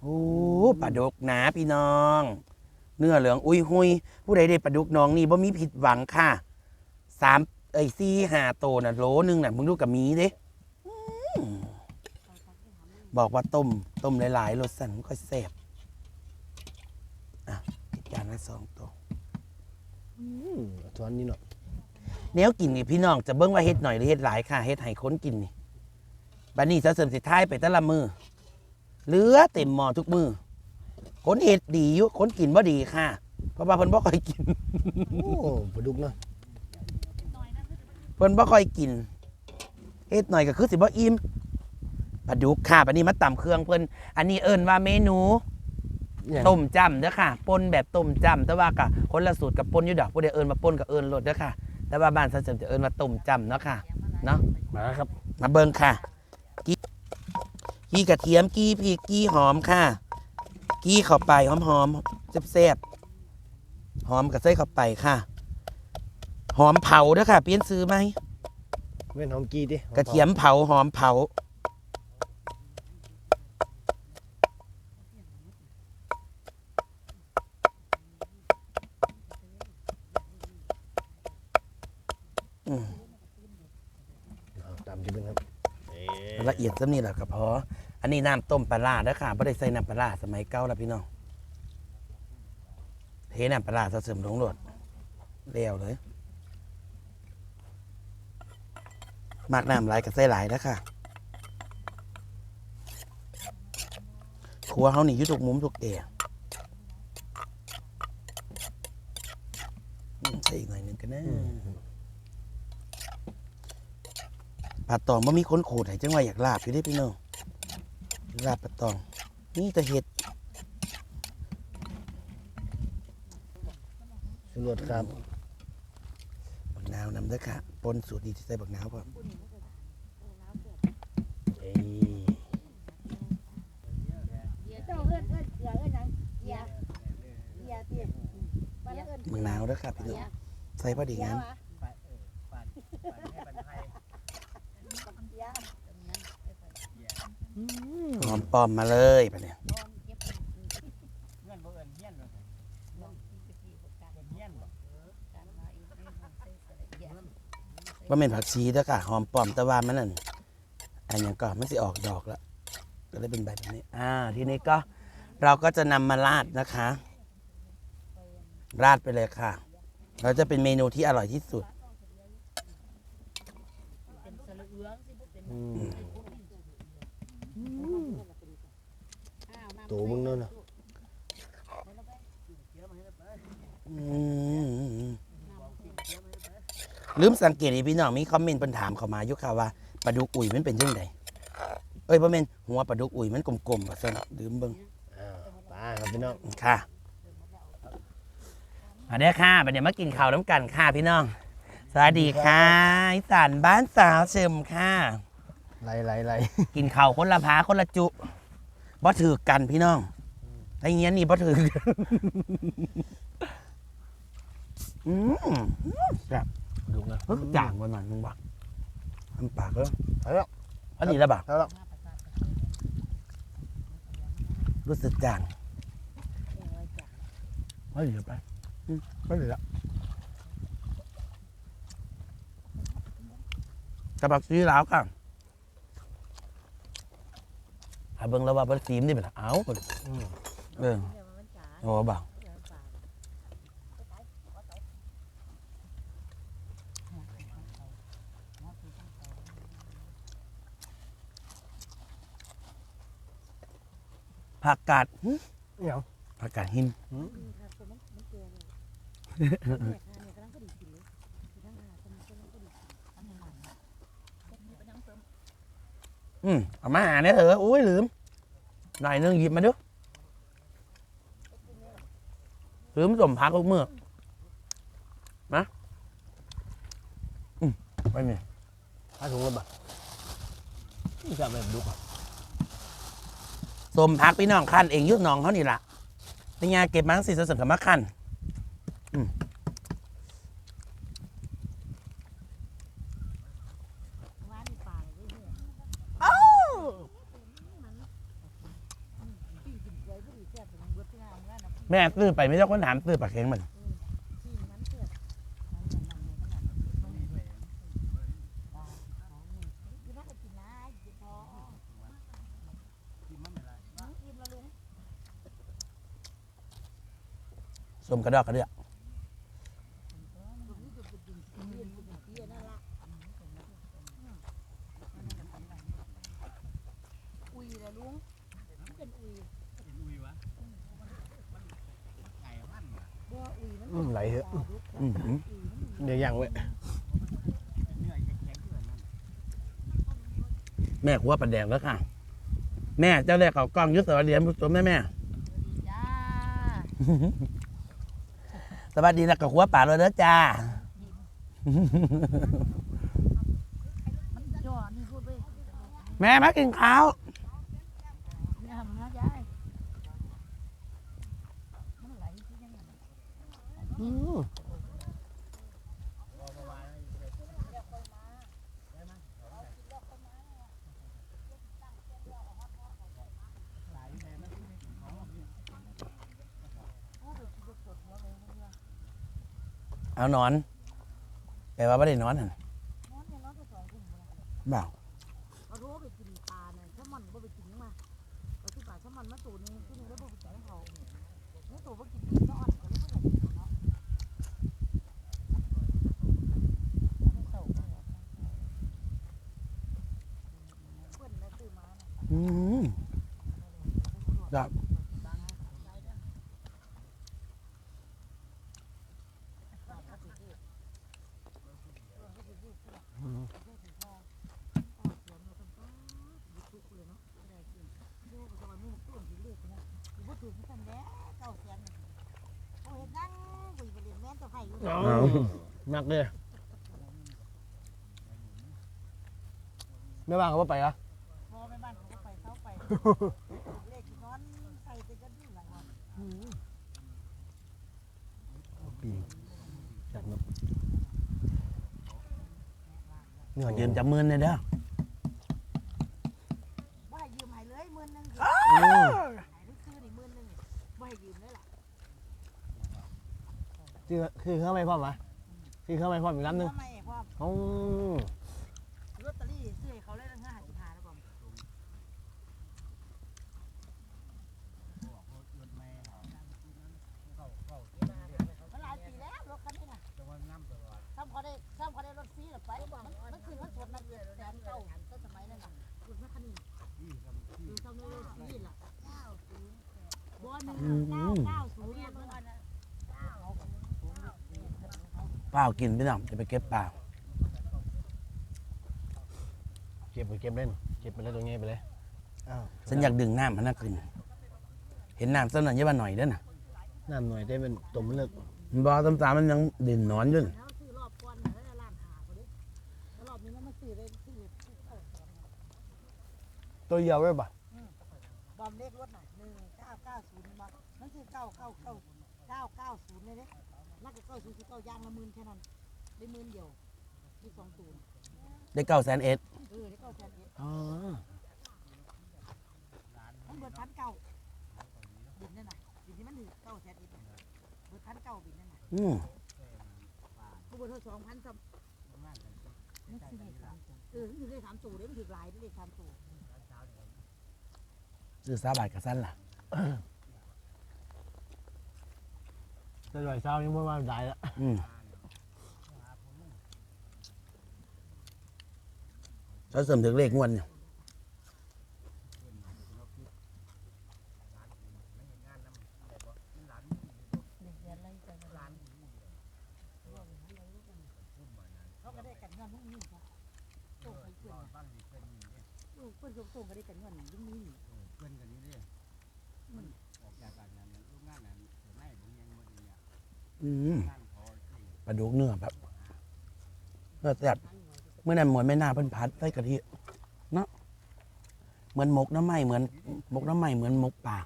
โอ้ปลาดุกหนาพี่น้อง เนื้อเหลืองอุ้ยหุยผู้ใดได้ปลาดุกน้องนี่บ่มีผิดหวังค่ะสามเอ้ยสี่ห้าโตวน่ะโหลนึงน่ะมึงดูกับมีเด้อืมบอกว่าต้มต้มหลายๆรสสันมันค่อยแซ่บอะอีกจานละสองตัวอืมทวนนี่เนาะแนวกินนี่พี่น้องจะเบิ้งว่าเฮ็ดหน่อยหรือเฮ็ดหลายค่ะเฮ็ดให้คนกินนี่บัดนี้จะเสริมสิท้ายไปแต่ละมือ เหลือเต็มหม้อทุกมือคนเฮ็ดดีอยู่คนกินบ่ดีค่ะ เพราะว่าเพิ่นบ่ค่อยกิน โอ้ปลาดุกเนาะเพิ่นบ่ค่อยกินเฮ็ดหน่อยก็คือสิบ่อิ่มปลาดุกค่ะบัดนี้มาตำเครื่องเพิ่นอันนี้เอิ้นว่าเมนูเนี่ยต้มจำเด้อค่ะปนแบบต้มจำแต่ว่าก็คนละสูตรกับปนอยู่ดอกผู้ใดเอิ้นมาปนกับเอิ้นรสเด้อค่ะ แต่ว่าบ้านฉันจะเอิ้นว่าต้มจำเนาะค่ะเนาะมาครับ มาเบิ่งค่ะกี้ กี้กระเทียมกี้พริกกี้หอมค่ะ กี้เข้าไปหอมหอมๆแซ่บๆหอมกับใส่เข้าไปค่ะ หอมเผาเด้อค่ะ เปลี่ยนซื้อไหมเว้นหอมกีดิกระเทียมเผาหอมเผา อืม เอาตามที่เป็นครับเอ๊ะละเอียดซะนี่แหละก็พออันนี้น้ำต้มปลาร้าเด้อค่ะไม่ได้ใส่น้ำปลาร้าสมัยเก่าแล้วพี่น้องเทน้ำปลาร้าเสริมลงโหลดเลี้ยวเลยมากน้ำหลายกับใส่หลายแล้วค่ะครัวเขานี่อยุทุกมุมทุกเดียอืมใส่อีกหน่อยหนึงกันนะ ปลาตองมันมีคนขูดให้จังว่าอยากลาบอยู่ได้พี่น้องลาบปลาตองนี่จะเห็ดสุรสครับบักนาวนำเด้อค่ะปนสูตรนี้ที่ใส่บักนาวพร้อมเอ้ยเจ้าเอิ้นเอิ้นเกลือเอิ้นหยังเกียร์เกียร์เตี้ยบ้านเราเอิ้นบักนาวเด้อค่ะพี่น้องใส่พอดีงั้นวะเกียร์ หอมปลอมมาเลยไปเนี่ยว่าเป็นผักชีเด้อค่ะหอมปลอมแต่ว่ามันนั่นอันยังก็ไม่สิออกดอกแล้วก็เลยเป็นแบบนี้ อ่า ทีนี้ก็เราก็จะนำมาราดนะคะ ราดไปเลยค่ะ เราจะเป็นเมนูที่อร่อยที่สุด อืม ตัวมึงเนาะเนาะอืมลืมสังเกตอีพี่น้องมีคอมเมนต์เพิ่นถามเข้ามาอยู่ค่ะว่าปลาดุกอุ่ยมันเป็นยังไงเอ้ยบ่แม่นหัวปลาดุกอุ่ยมันกลมๆว่าซั่นลืมเบิ่งอ่าปลาครับพี่น้องค่ะมาเด้อค่ะบัดเดี๋ยวมากินข้าวน้ำกันค่ะพี่น้อง สวัสดีค่ะอีสานบ้านสาวเชิมค่ะไล่ไล่ไล่กินข้าวคนละพาคนละจุ บ่ถือกันพี่น้องไอ้เงี้ยนี่บ่ถือกันอืมแบบปลาดุกนะเฮ้ยจางกว่าหน่อยนึงบ่ทำปากแล้วเอาแล้วอันนี้แล้วบ่เอาแล้วรู้สึกจางไม่เหลือไปอืมไม่เหลือจะบักซีแล้วค่ะ ถ้าเบิ่งแล้วว่าเป็นซีมนี่เป็นเอ้าอืมเออโอ้บ่าผักกาดหึเดี๋ยวผักกาดหิน อืมเอามาหาเนี่ยเถอะอุ้ยลืมหน่อยนึงหยิบมาดูลืมสมพักลูกเมื่อมาอืมไปเนี่ยปลาถุงแล้วบ่นี่จะแบบดุกสมพักพี่น้องขั้นเองยุดน้องเขานี่ล่ะเป็นเก็บมาสิสนกับมาขั้นอืม แม่ซื้อไปไม่ต้องคนถามซื้อปากเข็งมันที่นั้นเกิดมันมันมันมันมันกินมากินนะกินพออิ่มละลุงสมกระดอกกระเดือก ลุงนี่จะเป็นกินเรียนเป็นเตี้ยนั่นละอุยละลุงเป็นอุยบ่อุยมัน อืมไหลเถอะ อืมหืม เดี๋ยวย่างไว้ แม่ขัวปลาแดงแล้วค่ะ แม่เจ้าแรกเขากล้องอยุทธสวัสดีผู้ชมแม่แม่จ้าสวัสดีนะกับขัวป่าเลยเด้อจ้ามันจ่อนี่พูดไปแม่มากินข้าวนี่ทำนะยายมันไหลที่ยังไงอืม เอานอนแปลว่าไม่ได้นอนน่ะนอนเนี่ยนอนไปสองทุ่มแล้วบ่าเอารู้ว่าไปกินปลาเนี่ยถ้ามันก็ไปกินมาเอาที่ปลาถ้ามันมาตูนึงที่นึงแล้วไปกินเขาเนี่ยตัวไปกินนอนก็เลยไม่อยากกินเนาะไม่เศร้าเพื่อนนะซื้อมาน่ะอืม ครับ เอามักเลยแม่บ้านเขาว่าไปละพอแม่บ้านเขาก็ไปเขาไปเลขนอนใส่ไปกันอยู่หลังวันปีจัดเนาะ นื้อยืเย็นนจับมือเนี่ยเด้อว่ายืมให้เลยหมื่นหนึงอืมซื้อนี่หมื่นหนึงว่ายืมเลยล่ะคือคือเข้าไม่พร้อมวะคือเข้าไม่พร้อมอีกน้ำหนึงทำไมพ่ออ๋อ ลอตเตอรี่ซื้อให้เขาเลยตั้งห้าสิบห้าแล้วก่อนมันหลายปีแล้วรถคันนี้น่ะซ้ำเขาได้ซ้ำเขาได้รถฟรีหรือไปมันมันคืนมันสดมันแสนเก้าก็สมัยนั้นน่ะคุณแม่คันนี้คือซ้ำได้รถฟรีล่ะบอลมันเก้าเก้าศูนย์มัน เปล่ากินพี่น้องจะไปเก็บเปล่าเก็บไปเก็บเล่นเก็บไปเลยตรงนี้ไปเลยอ้าวฉันอยากดึงน้ำมันน่ากิน เห็นน้ำสักหน่อยเยอะมาหน่อยเด้อน่ะน้ำหน่อยได้เป็นตุ่มเลือกบอตำตามันยังดินนอนอยู่น่ะแล้วซื้อรอบก่อนน่ะแล้วร้านหาเขาดิแล้วรอบนี้มันมาซื้อเลยซื้อเอาสองตัวเดียวไว้ป่ะบอมเลขรถน่ะหนึ่งเก้าเก้าศูนย์มามันคือเก้าเก้าเก้าเก้าเก้าศูนย์เลยเนี่ย นักก็เก้าศูนย์คือเก้ายางละหมื่นแค่นั้นได้หมื่นเดียวได้สองศูนย์ได้เก้าแสนเอ็ดเออได้เก้าแสนเอ็ดอ๋อมันเบิดพันเก้าบินนั่นน่ะบินที่มันถือเก้าแสนเอ็ดน่ะเบิดพันเก้าบินนั่นน่ะอืมกูเบิดเท่าสองพันซ้ำมันคือเลขสามตัวเออมันถือเลขสามตัวเด้มันถือหลายเด้เลขสามตัวซื้อซาบาทกับสั้นล่ะ จะจ่อยเช้ายังไม่มาได้ละอืมเขาเสริมถึงเลขงวดเนี่ยหนึ่งเดือนอะไรจะล้านเขาก็ได้กันเงินทั้งนี้จ้ะโอ้ยเพื่อนน่ะเออเพื่อนส่งๆก็ได้กันเงินทั้งนี้ อืมปลาดุกเนื้อแบบเนื้อแซ่บเมื่อนั้นหมวยไม่น่าเพิ่นพัดใส่กะทิเนาะเหมือนหมกน้ำไหม้เหมือนหมกน้ำไหม้เหมือนหมกป่า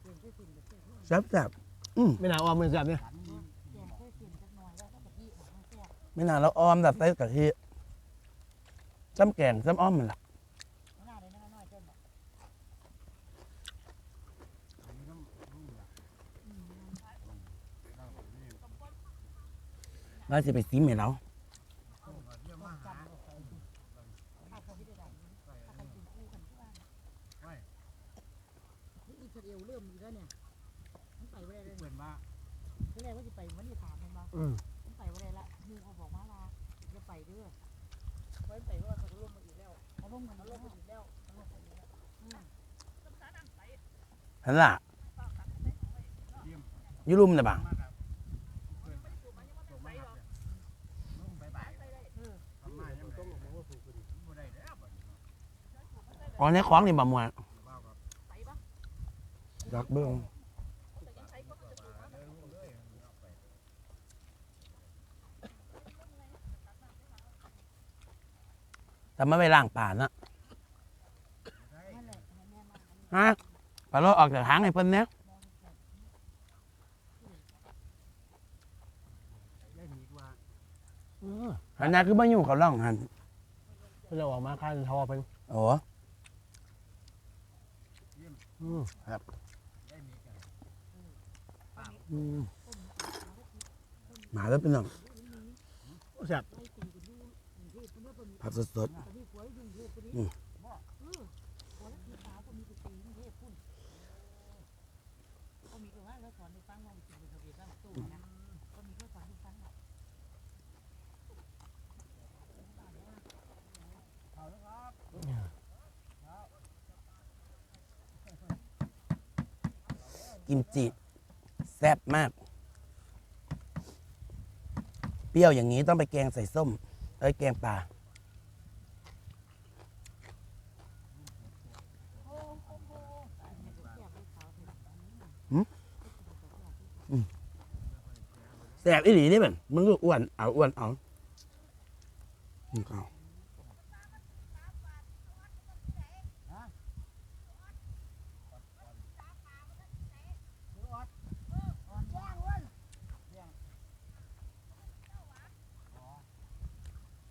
เปลี่ยนแค่สิ่งเดียวแค่แซ่บแซ่บอืมไม่น่าอ้อมมือจับเนี่ยเปลี่ยนแค่สิ่งจักหน่อยแล้วก็กะทิของมันแซ่บไม่น่าเราอ้อมแบบใส่กะทิซ้ำแกงซ้ำอ้อมมันล่ะ ไม่น่าเลยนะน้อยเกินแบบ ว่าจะไปซิมให้เรานี่อิสราเอลเริ่มอีกแล้วเนี่ยมันไปไม่ได้เลยเหมือนว่าทีแรกว่าจะไปวันนี้ถามมันมาอืมมันไปไม่ได้ละมูเขาบอกมาว่าจะไปเด้อเพราะมันไปว่าเขาร่วมมาอีกแล้วเขาร่วมมาร่วมมาอีกแล้วเขาร่วมมาอีกแล้วอืมหันล่ะอยุรุมน่ะบ่า มาครับเพื่อนส่งมาครับเนี่ยลุงบายบายทำไมยังต้องลงมาว่าถูกกันบ่ได้แล้วบัดนี้ อ๋อในของนี่บ่มวนบ้าครับรักเบิ่งแต่ไม่ไปล้างป่านะนั่นแหละให้แม่มาฮะปลาโลดออกจากหางให้เพิ่นเนี่ยได้หนีกว่าเอออันนั้นคือบ่อยู่เขาล่องหันเพิ่นเราออกมาคันทอเพิ่นโอ้ อืมได้หนีกันอืมหมาแล้วเป็นน้องแซ่บไปตีกันดูกรุงเทพเมื่อตอนนี้ผักสดตอนนี้หัวอยู่กรุงเทพพอดีบอกเออหัวแล้วทีสาวก็มีไปตีกรุงเทพพุ่นก็มีก็ว่าแล้วสอนในฟังว่าไปตีทะเบียนบ้านตู้นะก็มีก็สอนในฟังแบบ ๆ กิมจิ แซ่บมาก เปรี้ยวอย่างนี้ต้องไปแกงใส่ส้มเอ้ยแกงปลาแซ่บอีหลีนี่มันมึงก็อ้วน เอาอ้วนเอามึงเอา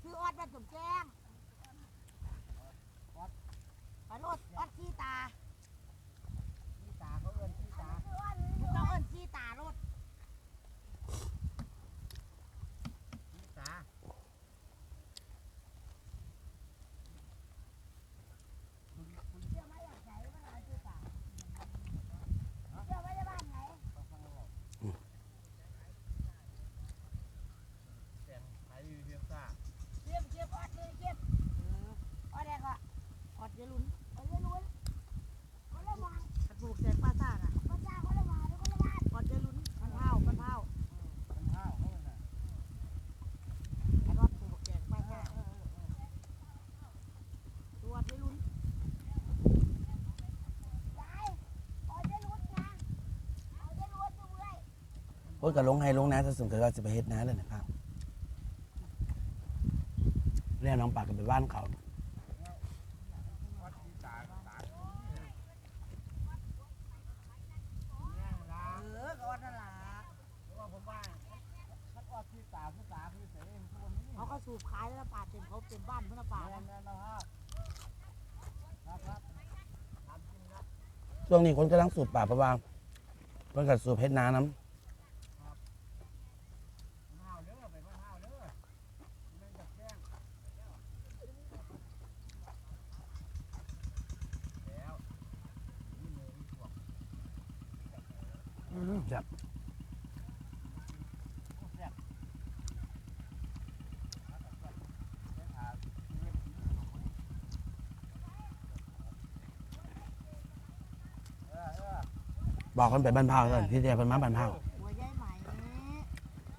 คือออดบ้านสมแจ้งปลาโลดออดขี้ตา ที่ตาเขาเอิ้นที่ตา เราเอิ้นขี้ตาโลด ที่ตา แต่งขายอยู่เพียงซ่า เก็บเก็บออดเลยเก็บออดแดงก็ออดเยลุ้นออดเยลุ้นคนละมองกระดูกแจกป้าซ่าน่ะป้าซ่าคนละมองคนละบ้านออดเยลุ้นมันเท้ามันเท้า เป็นข้าวเขาน่ะ ไอ้รอดปลูกแจกป้าซ่าตัวออดเยลุ้น โอ้ยก็ลงให้ลงนะถ้าสมเกิดว่าจะไปเฮ็ดนาเลยนะครับเรียกน้องปากกันไปบ้านเขาวัดที่ตาตาเออก็ออดนั่นล่ะเพราะว่าผมว่ามันออดที่ตาผู้ตาผู้เสยผู้นี้เขาก็สูบขายแล้วป่าเต็มเขาเต็มบ้านเพื่อนป่าแม่แล้วนนะครับครับครับทำจริงครับช่วงนี้คนกำลังสูบป่าเพราะว่าเพิ่นก็สูบเฮ็ดนาน้ห้าวเด้อไปว่าห้าวเด้อไม่จับแจ้งแล้วนี่มือนี่พวก อืม แซ่บำบอกคนไปบ้านเผาก่อนที่เดียวเพิ่นมาบ้านเผาหัวใหญ่ไหม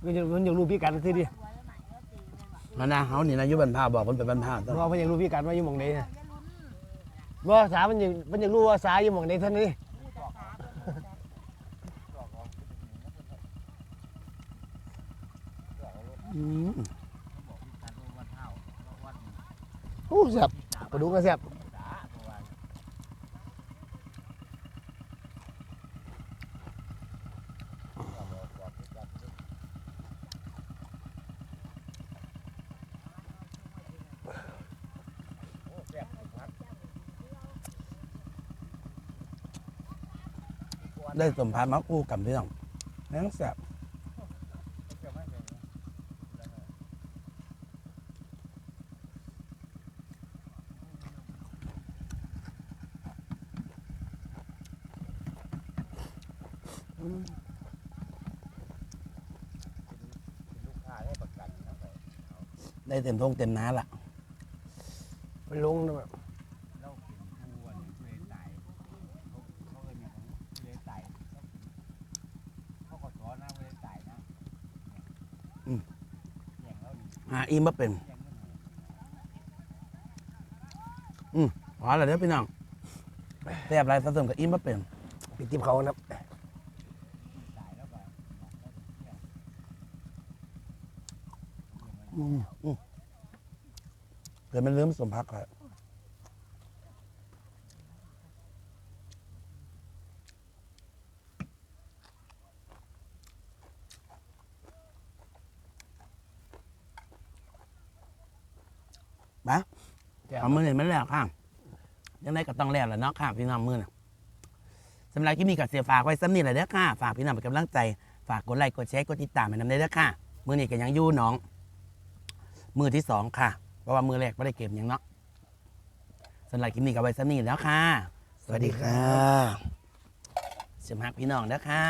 มันจะมันอยากรู้พี่กันสิดิหัวใหญ่ไหมแล้วตีเลยว่ะแล้วนะเฮานี่นะอยู่บ้านเผาบอกคนไปบ้านเผาเพต้องราะว่าเพิ่นอยากรู้พี่กันว่าอยู่หม่องใดหัวน่ะใหญ่ลุ้นว่าสามันอยากมันอยากรู้ว่าสาอยู่หม่องใดเท่านี้ผู้จัดการเพิ่นผู้จัดอืมบอกพี่กันว่าวันห้าววัน โอ้แซ่บกระดูกก็แซ่บได้สมพานมาคู่กับพี่น้องแม่งแซ่บ ลูกค้าให้ประกันนะไป ได้ เต็มทงเต็มน้าละไปลงนะแบบเล่าเป็นผู้วันผู้เล่นตายเขาเขาเอิ้นอย่างผู้เล่นตายเขาขอสอนนะผู้เล่นตายนะแย่งแล้วนี่หาอิ่มบ่เป็นแย่งเงินให้พอแล้วเด้อพี่น้องแซ่บไรผสมกับอิ่มบ่เป็นไปติบเขานะครับ ตายแล้วก็ อืมอืม เกิดมันลืมสมพักก่อนมาเอามือเห็นมันแล้วค่ะยังไงก็ต้องแล้วแหละเนาะค่ะพี่น้องมือน่ะสำหรับที่มีกับเสียฝากไว้ซ้ำนี่แหละเด้อค่ะ ฝากพี่น้องเป็นกำลังใจ ฝากกดไลค์กดแชร์กดติดตามให้นำได้เด้อค่ะ มือนี้ก็ยังอยู่น้อง มือที่สองค่ะ เพราะว่ามือแรกไม่ได้เก็บหยังเนาะสำหรับคลิปนี้ก็ไว้ซ้ำนี่แล้วค่ะ สวัสดีค่ะเสียมฮักพี่น้องเด้อค่ะ